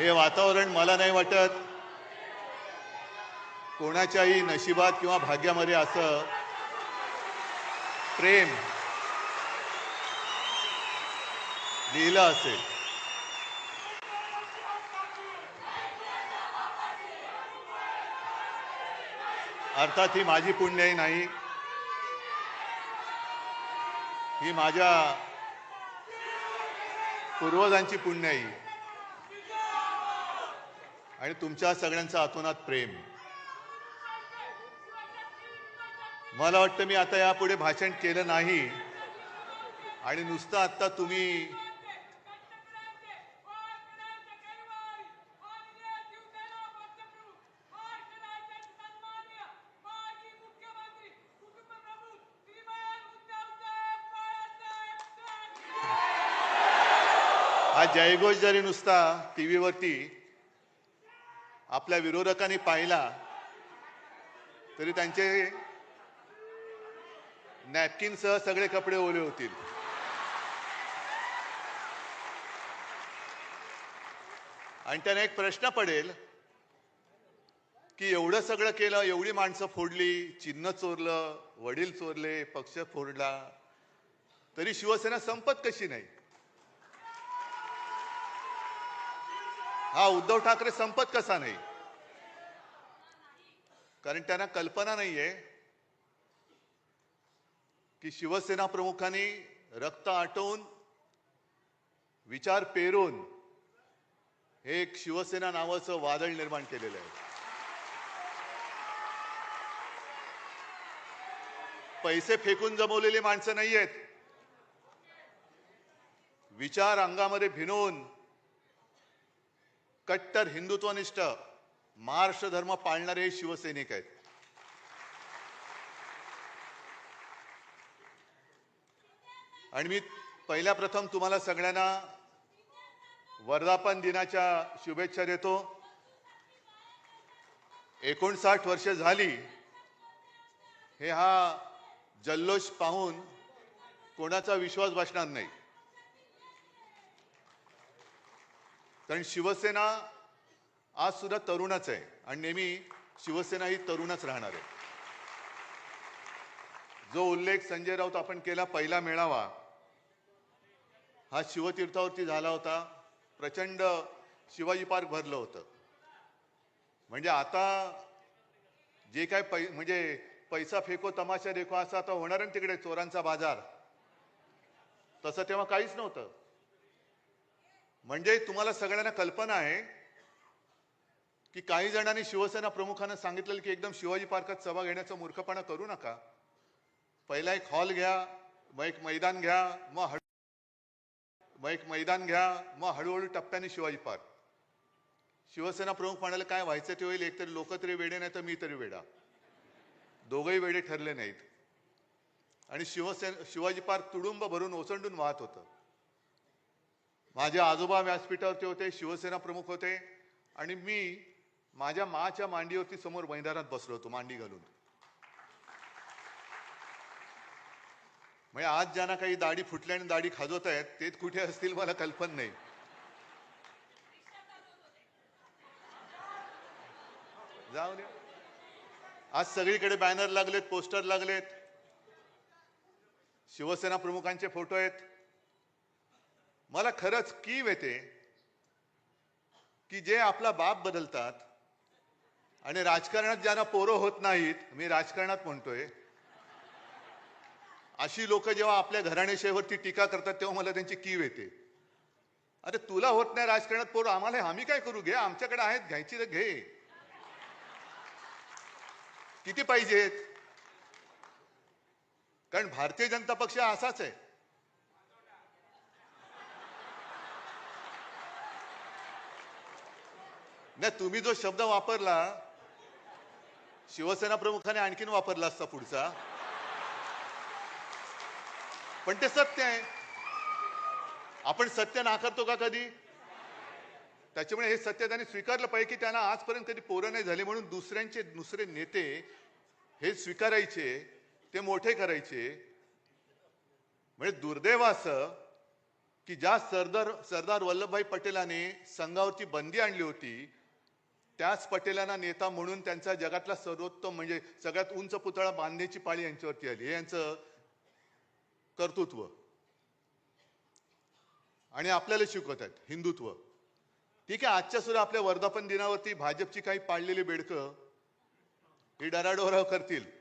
हे वातावरण मला नाही वाटत. कोणाच्याही नशिबात किंवा भाग्यामध्ये असं प्रेम लिहिलं असेल. अर्थात ही माझी पुण्याई नाही. ही माझ्या पूर्वजांची पुण्याई. आणि तुमच्या सगळ्यांचं अतोनात प्रेम. मला वाटतं मी आता यापुढे भाषण केलं नाही. आणि नुसतं आता तुम्ही हा जयघोष जरी नुसता टी व्हीवरती आपल्या विरोधकांनी पाहिला तरी त्यांचे नॅपकिनसह सगळे कपडे ओले होतील. आणि त्यांना एक प्रश्न पडेल की एवढं सगळं केलं एवढी माणसं फोडली चिन्ह चोरलं वडील चोरले पक्ष फोडला तरी शिवसेना संपत कशी नाही? हा उद्धव ठाकरे संपत कसा नाही? कारण त्यांना कल्पना नाहीये की शिवसेना प्रमुखांनी रक्त आटवून विचार पेरून हे एक शिवसेना नावाचं वादळ निर्माण केलेलं आहे. पैसे फेकून जमवलेली माणसं नाही आहेत विचार अंगामध्ये भिनवून कट्टर हिंदुत्वनिष्ठ महाराष्ट्र धर्म पाळणारे शिवसैनिक आहेत. आणि मी पहिल्या प्रथम तुम्हाला सगळ्यांना वर्धापन दिनाच्या शुभेच्छा देतो. एकोणसाठ वर्ष झाली हे हा जल्लोष पाहून कोणाचा विश्वास बसणार नाही. कारण शिवसेना आज सुद्धा तरुणच आहे आणि नेहमी शिवसेना ही तरुणच राहणार आहे. जो उल्लेख संजय राऊत आपण केला पहिला मेळावा हा शिवतीर्थावरती झाला होता. प्रचंड शिवाजी पार्क भरलं होतं. म्हणजे आता जे काय पै म्हणजे पैसा फेको तमाशा देखो असं आता होणार आणि तिकडे चोरांचा बाजार? तसं तेव्हा काहीच नव्हतं. म्हणजे तुम्हाला सगळ्यांना कल्पना आहे की काही जणांनी शिवसेना प्रमुखांना सांगितलेलं की एकदम शिवाजी पार्कात सभा घेण्याचा मूर्खपणा करू नका. पहिला एक हॉल घ्या मग एक मैदान घ्या मग हळू मग एक मैदान घ्या मग हळूहळू टप्प्याने शिवाजी पार्क. शिवसेना प्रमुख म्हणाले काय व्हायचं ते होईल? एकतरी लोक तरी वेडे नाही तर मी तरी वेडा. दोघंही वेडे ठरले नाहीत. आणि शिवसेना शिवाजी पार्क तुडुंब भरून ओसंडून वाहत होतं. माझे आजोबा व्यासपीठावरचे होते शिवसेना प्रमुख होते आणि मी माझ्या माच्या मांडीवरती समोर मैदानात बसलो होतो मांडी घालून. म्हणजे आज ज्यांना काही दाढी फुटल्या आणि दाढी खाजवत आहेत तेच कुठे असतील मला कल्पना नाही. जाऊ द्या आज सगळीकडे बॅनर लागलेत पोस्टर लागलेत. शिवसेना प्रमुखांचे फोटो आहेत. मला खरंच कीव येते की जे आपला बाप बदलतात आणि राजकारणात ज्यांना पोरं होत नाहीत मी राजकारणात म्हणतोय अशी लोक जेव्हा आपल्या घराण्याशेवरती टीका करतात तेव्हा मला त्यांची कीव येते. अरे तुला होत नाही राजकारणात पोरं आम्हाला आम्ही काय करू? घे आमच्याकडे आहेत घ्यायची तर घे. किती पाहिजेत? कारण भारतीय जनता पक्ष असाच आहे. नाही तुम्ही जो शब्द वापरला शिवसेना प्रमुखाने आणखीन वापरला असता पुढचा. पण ते सत्य आहे. आपण सत्य नाकारतो का कधी? त्याच्यामुळे हे सत्य त्यांनी स्वीकारलं पाहिजे की त्यांना आजपर्यंत कधी पोरं नाही झाले म्हणून दुसऱ्यांचे दुसरे नेते हे स्वीकारायचे ते मोठे करायचे. म्हणजे दुर्दैव असं की ज्या सरदार सरदार वल्लभभाई पटेलाने संघावरची बंदी आणली होती त्याच पटेलांना नेता म्हणून त्यांचा जगातला सर्वोत्तम म्हणजे सगळ्यात उंच पुतळा बांधण्याची पाळी यांच्यावरती आली. हे यांचं कर्तृत्व. आणि आपल्याला शिकवत आहेत हिंदुत्व. ठीक आहे आजच्या सुद्धा आपल्या वर्धापन दिनावरती भाजपची काही पाळलेली बेडकं ही डराडोराव करतील.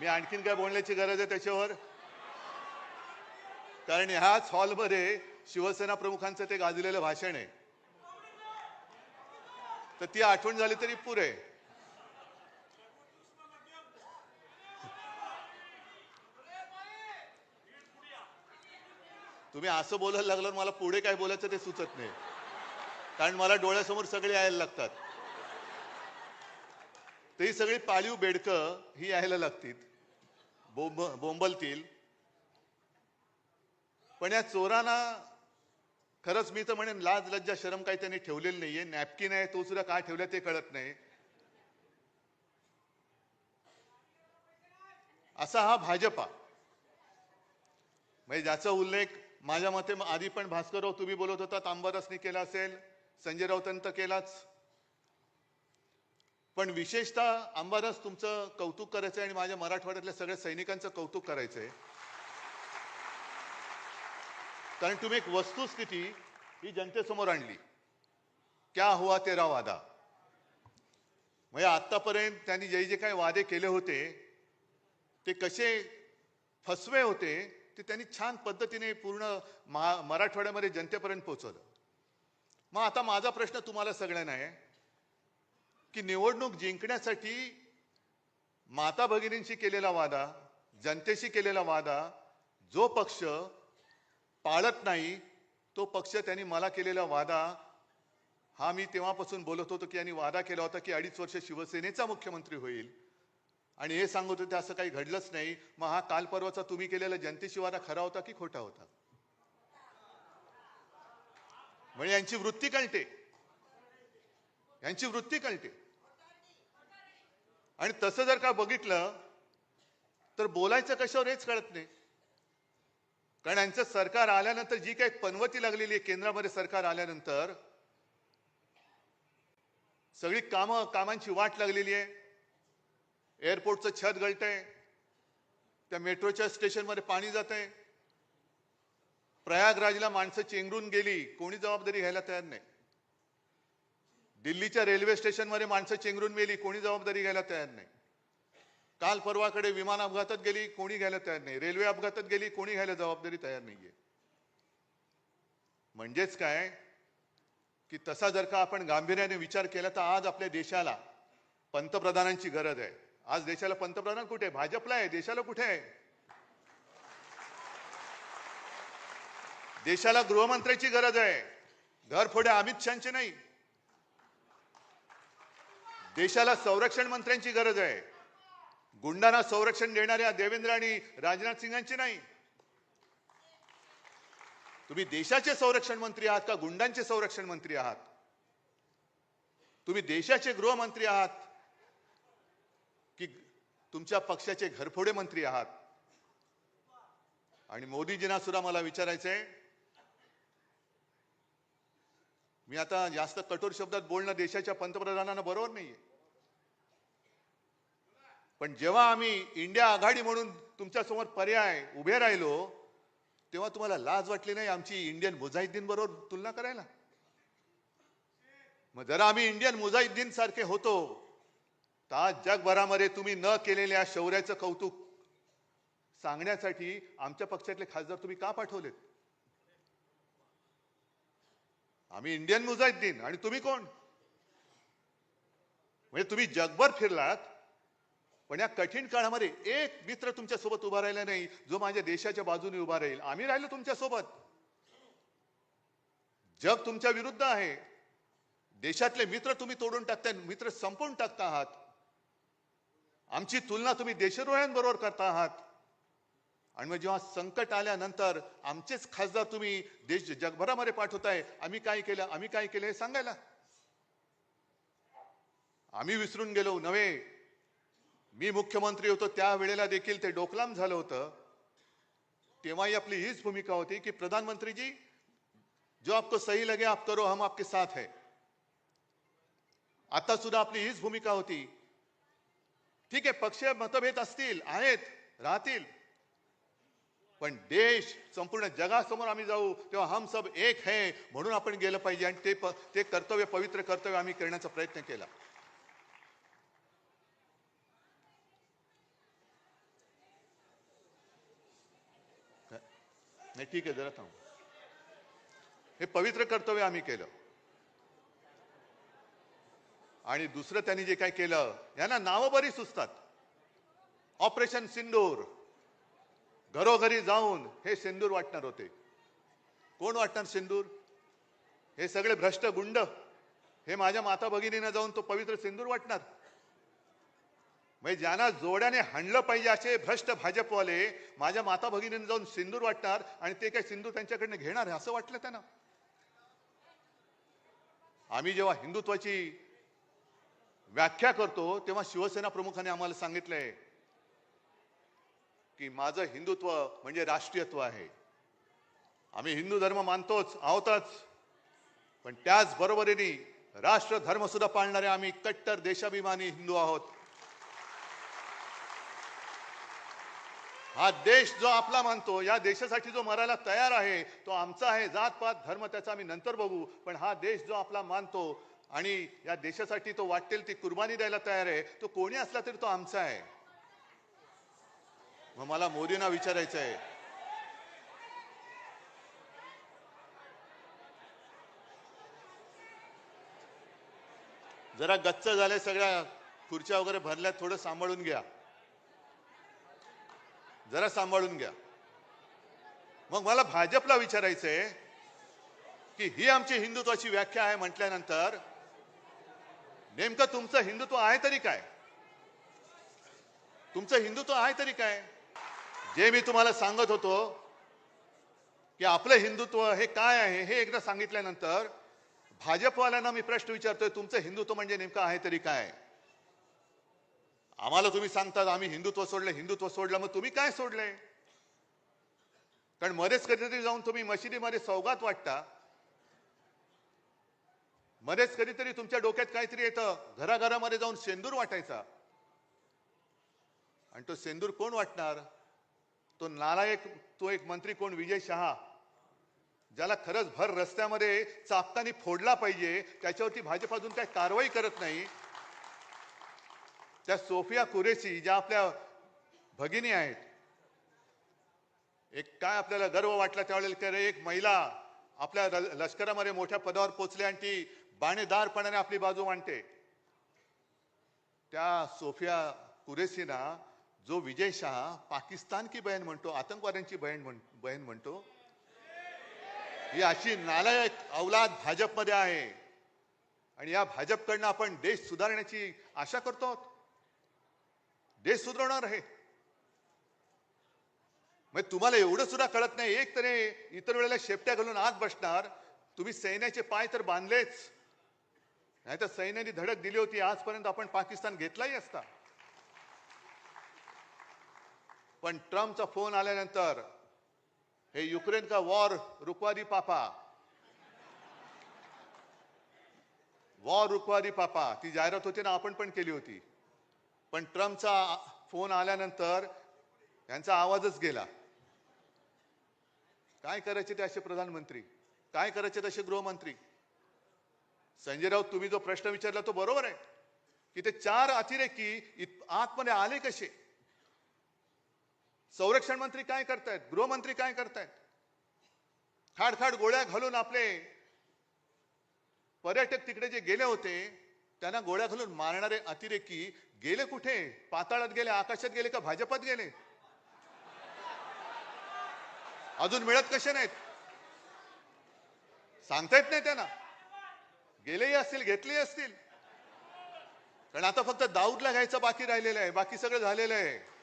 मी आणखीन काय बोलण्याची गरज आहे त्याच्यावर? कारण ह्याच हॉलमध्ये शिवसेना प्रमुखांचं ते गाजलेलं भाषण आहे. तर ती आठवण झाली तरी पुरे तुम्ही असं बोलायला लागलं मला पुढे काय बोलायचं ते सुचत नाही. कारण मला डोळ्यासमोर सगळे यायला लागतात. तर ही सगळी पाळीव बेडकं ही यायला लागतील. बोंब बोंबलतील. पण या चोरांना खरंच मी तर म्हणेन लाज लज्जा शरम काही त्यांनी ठेवलेली नाहीये. नॅपकिन आहे तो सुद्धा काय ठेवला ते कळत नाही. असा हा भाजपा. म्हणजे ज्याचा उल्लेख माझ्या मते आधी पण भास्करराव तुम्ही बोलत होता तांबरसनी केला असेल संजय राऊतांनी तर केलाच. पण विशेषतः अंबारस तुमचं कौतुक करायचंय आणि माझ्या मराठवाड्यातल्या सगळ्या सैनिकांचं कौतुक करायचंय कारण तुम्ही एक वस्तुस्थिती ही जनतेसमोर आणली. क्या हुआ तेरा वादा? म्हणजे आतापर्यंत त्यांनी जे जे काही वादे केले होते ते कसे फसवे होते ते त्यांनी छान पद्धतीने पूर्ण मा मराठवाड्यामध्ये जनतेपर्यंत पोहोचवलं. मग आता माझा प्रश्न तुम्हाला सगळ्यांना आहे की निवडणूक जिंकण्यासाठी माता भगिनींशी केलेला वादा जनतेशी केलेला वादा जो पक्ष पाळत नाही तो पक्ष त्यांनी मला केलेला वादा हा मी तेव्हापासून बोलत होतो की यांनी वादा केला होता की अडीच वर्ष शिवसेनेचा मुख्यमंत्री होईल. आणि हे सांगत होते असं काही घडलंच नाही. मग हा काल परवाचा तुम्ही केलेला जनतेशी वादा खरा होता की खोटा होता? म्हणजे यांची वृत्ती कळते. यांची वृत्ती कळते. आणि तसं जर का बघितलं तर बोलायचं कशावर हेच कळत नाही. कारण यांचं सरकार आल्यानंतर जी काही पनवती लागलेली आहे केंद्रामध्ये सरकार आल्यानंतर सगळी कामं कामांची वाट लागलेली आहे. एअरपोर्टचं छत गळतंय. त्या मेट्रोच्या स्टेशनमध्ये पाणी जात आहे प्रयागराजला माणसं चेंगरून गेली. कोणी जबाबदारी घ्यायला तयार नाही. दिल्लीच्या रेल्वे स्टेशनमध्ये माणसं चेंगरून गेली कोणी जबाबदारी घ्यायला तयार नाही. काल परवाकडे विमान अपघातात गेली कोणी घ्यायला तयार नाही. रेल्वे अपघातात गेली कोणी घ्यायला जबाबदारी तयार नाहीये. म्हणजेच काय? की तसा जर का आपण गांभीर्याने विचार केला तर आज आपल्या देशाला पंतप्रधानांची गरज आहे. आज देशाला पंतप्रधान कुठे? आहे भाजपला आहे. देशाला कुठे आहे? देशाला गृहमंत्र्याची गरज आहे. घरफोड्या अमित शहाची नाही. देशाला संरक्षण मंत्र्यांची गरज आहे. गुंडांना संरक्षण देणाऱ्या देवेंद्र आणि राजनाथ सिंगांची नाही. तुम्ही देशाचे संरक्षण मंत्री आहात का गुंडांचे संरक्षण मंत्री आहात? तुम्ही देशाचे गृहमंत्री आहात की तुमच्या पक्षाचे घरफोडे मंत्री आहात? आणि मोदीजींना सुद्धा मला विचारायचंय मी आता जास्त कठोर शब्दात बोलणं देशाच्या पंतप्रधानांना बरोबर नाहीये. पण जेव्हा आम्ही इंडिया आघाडी म्हणून तुमच्यासमोर पर्याय उभे राहिलो तेव्हा तुम्हाला लाज वाटली नाही आमची इंडियन मुजाहिद्दीन बरोबर तुलना करायला? मग जरा आम्ही इंडियन मुजाहिद्दीन सारखे होतो तर आज जगभरामध्ये तुम्ही न केलेल्या शौर्याचं कौतुक सांगण्यासाठी आमच्या पक्षातले खासदार तुम्ही का पाठवलेत? आम्ही इंडियन मुजाहिद्दीन. आणि तुम्ही कोण? म्हणजे तुम्ही जगभर फिरलात पण या कठीण काळामध्ये एक मित्र तुमच्यासोबत उभा राहिला नाही जो माझ्या देशाच्या बाजूने उभा राहील. आम्ही राहिलो तुमच्यासोबत. जग तुमच्या विरुद्ध आहे. देशातले मित्र तुम्ही तोडून टाकताय मित्र संपवून टाकता आहात. आमची तुलना तुम्ही देशद्रोह्यांबरोबर करता आहात. आणि मग जेव्हा संकट आल्यानंतर आमचेच खासदार तुम्ही देश जगभरामध्ये पाठवताय आम्ही काय केलं आम्ही काय केलं हे सांगायला? आम्ही विसरून गेलो नव्हे. मी मुख्यमंत्री होतो त्यावेळेला देखील ते डोकलाम झालं होतं. तेव्हाही आपली हीच भूमिका होती की प्रधानमंत्रीजी जो आपको सही लगे आप करो हम आपके साथ है. आता सुद्धा आपली हीच भूमिका होती. ठीक आहे पक्षीय मतभेद असतील आहेत राहतील. पण देश संपूर्ण जगासमोर आम्ही जाऊ तेव्हा हम सब एक है म्हणून आपण गेलं पाहिजे. आणि ते प- ते कर्तव्य पवित्र कर्तव्य आम्ही करण्याचा प्रयत्न केला. नाही ठीक आहे जरा थांब. हे पवित्र कर्तव्य आम्ही केलं. आणि दुसरं त्यांनी जे काय केलं यांना नावं बरी सुचतात. ऑपरेशन सिंदूर. घरोघरी जाऊन हे सिंदूर वाटणार होते. कोण वाटणार सिंदूर? हे सगळे भ्रष्ट गुंड हे माझ्या माता भगिनीनं जाऊन तो पवित्र सिंदूर वाटणार. म्हणजे ज्यांना जोड्याने हाणलं पाहिजे असे भ्रष्ट भाजपवाले माझ्या माता भगिनीनं जाऊन सिंदूर वाटणार आणि ते काय सिंदूर त्यांच्याकडनं घेणार आहे असं वाटलं त्यांना? आम्ही जेव्हा हिंदुत्वाची व्याख्या करतो तेव्हा शिवसेना प्रमुखाने आम्हाला सांगितलंय की माझं हिंदुत्व म्हणजे राष्ट्रीयत्व आहे. आम्ही हिंदू धर्म मानतोच आहोतच. पण त्याच बरोबरीने राष्ट्र धर्म सुद्धा पाळणारे आम्ही कट्टर देशाभिमानी हिंदू आहोत. हा देश जो आपला मानतो या देशासाठी जो मरायला तयार आहे तो आमचा आहे. जात पात धर्म त्याचा आम्ही नंतर बघू. पण हा देश जो आपला मानतो आणि या देशासाठी तो वाटेल ती कुर्बानी द्यायला तयार आहे तो कोणी असला तरी तो आमचा आहे. मग मला मोदींना विचारायचं आहे जरा गच्च झाले सगळ्या खुर्च्या वगैरे भरल्यात थोडं सांभाळून घ्या. जरा सांभाळून घ्या. मग मला भाजपला विचारायचंय की ही आमची हिंदुत्वाची व्याख्या आहे म्हटल्यानंतर नेमकं तुमचं हिंदुत्व आहे तरी काय? तुमचं हिंदुत्व आहे तरी काय? जे मी तुम्हाला सांगत होतो की आपलं हिंदुत्व हे काय आहे हे एकदा सांगितल्यानंतर भाजपवाल्यांना मी प्रश्न विचारतोय तुमचं हिंदुत्व म्हणजे नेमकं आहे तरी काय? आम्हाला तुम्ही सांगतात आम्ही हिंदुत्व सोडलं हिंदुत्व सोडलं मग तुम्ही काय सोडलंय कारण मध्येच कधीतरी जाऊन तुम्ही मशिदीमध्ये सौगात वाटता. मध्येच कधीतरी तुमच्या डोक्यात काहीतरी येतं घराघरामध्ये जाऊन सेंदूर वाटायचा. आणि तो सेंदूर कोण वाटणार? तो नालायक तो एक मंत्री कोण? विजय शहा. ज्याला खरंच भर रस्त्यामध्ये चापकानी फोडला पाहिजे त्याच्यावरती भाजप अजून काही कारवाई करत नाही. त्या सोफिया कुरेशी ज्या आपल्या भगिनी आहेत एक काय आपल्याला गर्व वाटला त्यावेळेला की एक महिला आपल्या लष्करामध्ये मोठ्या पदावर पोचली आणि ती बाणेदारपणाने आपली बाजू मांडते. त्या सोफिया कुरेशीना जो विजय शहा पाकिस्तान की बहीण म्हणतो आतंकवाद्यांची बहीण म्हण बहीण म्हणतो ही अशी नालायक अवलाद भाजपमध्ये आहे. आणि या भाजपकडनं आपण देश सुधारण्याची आशा करतो देश सुधारणार आहे. मग तुम्हाला एवढं सुद्धा कळत नाही एक तरी इतर वेळेला शेपट्या घालून आत बसणार. तुम्ही सैन्याचे पाय तर बांधलेच. नाही तर सैन्याने धडक दिली होती आजपर्यंत आपण पाकिस्तान घेतलाही असता. पण ट्रम्पचा फोन आल्यानंतर हे युक्रेन का वॉर रुकवादी पापा. वॉर रुकवादी पापा. ती जाहिरात होती ना आपण पण केली होती. पण ट्रम्पचा फोन आल्यानंतर यांचा आवाजच गेला. काय करायचे ते असे प्रधानमंत्री? काय करायचे तसे गृहमंत्री? संजय राऊत तुम्ही जो प्रश्न विचारला तो बरोबर आहे. की ते चार अतिरेकी इत- आतमध्ये आले कसे? संरक्षण मंत्री काय करतायत? गृहमंत्री काय करतायत? खाडखाड गोळ्या घालून आपले पर्यटक तिकडे जे गेले होते त्यांना गोळ्या घालून मारणारे अतिरेकी गेले कुठे? पाताळात गेले आकाशात गेले का भाजपात गेले? अजून मिळत कसे नाहीत? सांगता येत नाही त्यांना. गेलेही असतील घेतलेही असतील. कारण आता फक्त दाऊदला घ्यायचं बाकी राहिलेलं आहे बाकी सगळं झालेलं आहे.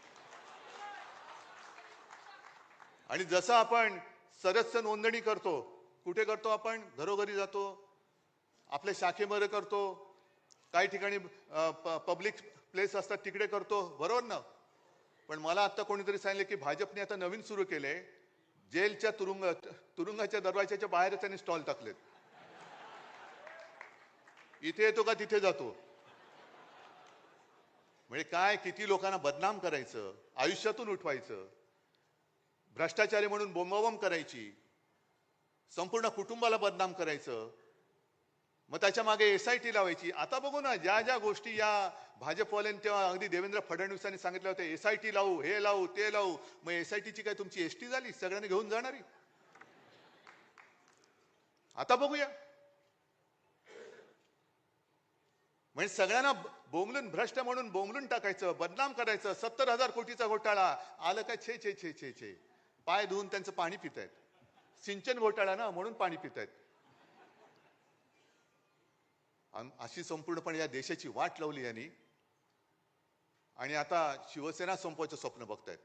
आणि जसं आपण सदस्य नोंदणी करतो कुठे करतो आपण? घरोघरी जातो आपल्या शाखेमध्ये करतो काही ठिकाणी पब्लिक प्लेस असतात तिकडे करतो बरोबर ना? पण मला आत्ता कोणीतरी सांगितलं की भाजपने आता नवीन सुरू केले जेलच्या तुरुंग तुरुंगाच्या दरवाजाच्या बाहेर त्यांनी स्टॉल टाकलेत. इथे येतो का तिथे जातो. म्हणजे काय किती लोकांना बदनाम करायचं आयुष्यातून उठवायचं. भ्रष्टाचारी म्हणून बोंबाबोंब करायची संपूर्ण कुटुंबाला बदनाम करायचं मग त्याच्यामागे एस आय टी लावायची. आता बघू ना ज्या ज्या गोष्टी या भाजपवाल्यांनी तेव्हा अगदी देवेंद्र फडणवीसांनी सांगितलं होतं एस आय टी लावू हे लावू ते लावू. मग एस आय टीची काय तुमची एस टी झाली? सगळ्यांनी घेऊन जाणारी. आता बघूया. म्हणजे सगळ्यांना बोंबलून भ्रष्ट म्हणून बोंबलून टाकायचं बदनाम करायचं सत्तर हजार कोटीचा घोटाळा. आलं काय? छे छे छे छे छे. पाय धुवून त्यांचं पाणी पितायत. सिंचन घोटाळा ना म्हणून पाणी पितायत. आहेत अशी संपूर्णपणे या देशाची वाट लावली यांनी. आणि आता शिवसेना संपवायचं स्वप्न बघतायत.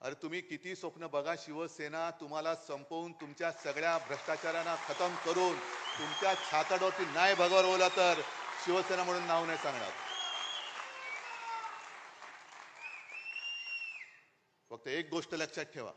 अरे तुम्ही किती स्वप्न बघा शिवसेना तुम्हाला संपवून तुमच्या सगळ्या भ्रष्टाचारांना खतम करून तुमच्या छाताडावरती नाही ओला तर शिवसेना म्हणून नाव नाही सांगणार. फक्त एक गोष्ट लक्षात ठेवा.